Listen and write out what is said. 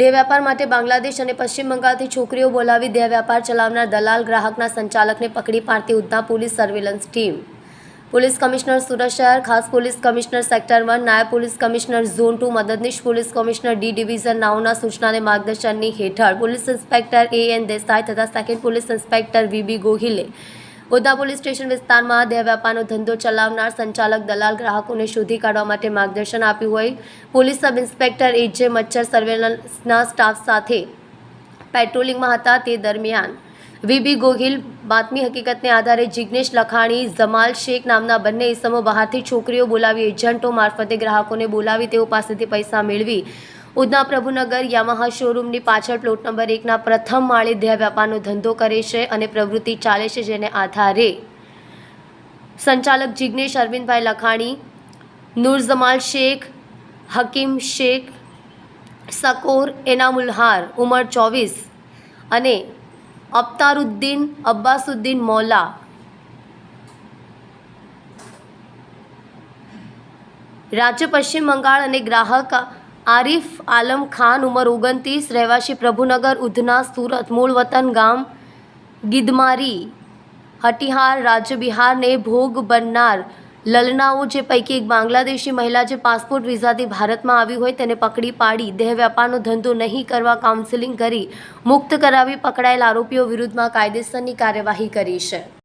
દેહ વ્યાપાર માટે બાંગ્લાદેશ અને પશ્ચિમ બંગાળથી છોકરીઓ બોલાવી દેહ વ્યાપાર ચલાવનાર દલાલ ગ્રાહકના સંચાલકને પકડી પાડતી Udhna police surveillance team. Police commissioner Surat શહેર, ખાસ પોલીસ કમિશનર સેક્ટર વન, નાયબ પોલીસ કમિશનર ઝોન ટુ, મદદનીશ પોલીસ કમિશનર ડી ડિવિઝન નાઉના સૂચનાને માર્ગદર્શનની હેઠળ. Police inspector A N Desai તથા second police inspector V B ગોહિલે Udhna police station વિસ્તારમાં દેહ વ્યાપારનો ધંધો ચલાવનાર સંચાલક દલાલ ગ્રાહકોને શોધી કાઢવા માટે માર્ગદર્શન આપ્યું હોય. પોલીસ સબ ઇન્સ્પેક્ટર એ જે મચ્છર સર્વેલન્સના સ્ટાફ સાથે પેટ્રોલિંગમાં હતા તે દરમિયાન વીબી ગોહિલ બાતમી હકીકતને આધારે જિગ્નેશ લખાણી, જમાલ શેખ નામના બંને ઇસમો બહારથી છોકરીઓ બોલાવી એજન્ટો મારફતે ગ્રાહકોને બોલાવી તેઓ પાસેથી પૈસા મેળવી ઉધના પ્રભુનગર યામાહા શોરૂમની પાછળ પ્લોટ નંબર એકના પ્રથમ માળે દેહ વ્યાપારનો ધંધો કરે છે અને પ્રવૃત્તિ ચાલે છે જેને આધારે સંચાલક જિગ્નેશ અરવિંદભાઈ લખાણી નૂર જમાલ શેખ, હકીમ શેખ, સકોર એનામુલહાર, ઉમર ચોવીસ અને અબતારુદ્દીન અબ્બાસુદ્દીન મૌલા. રાજ્ય પશ્ચિમ બંગાળ અને ગ્રાહક આરિફ આલમ ખાન ઉંમર ઓગણત્રીસ, રહેવાસી પ્રભુનગર, ઉધના, સુરત મૂળ વતન ગામ, ગિદમારી, હટિહાર રાજ્ય બિહારને ભોગ બનનાર લલનાઓ જે પૈકી એક બાંગ્લાદેશી મહિલા જે પાસપોર્ટ વિઝાથી ભારતમાં આવી હોય તેને પકડી પાડી, દેહ વ્યાપારનો ધંધો નહીં કરવા કાઉન્સેલિંગ કરી, મુક્ત કરાવી પકડાયેલ આરોપીઓ વિરુદ્ધમાં કાયદેસરની કાર્યવાહી કરી છે.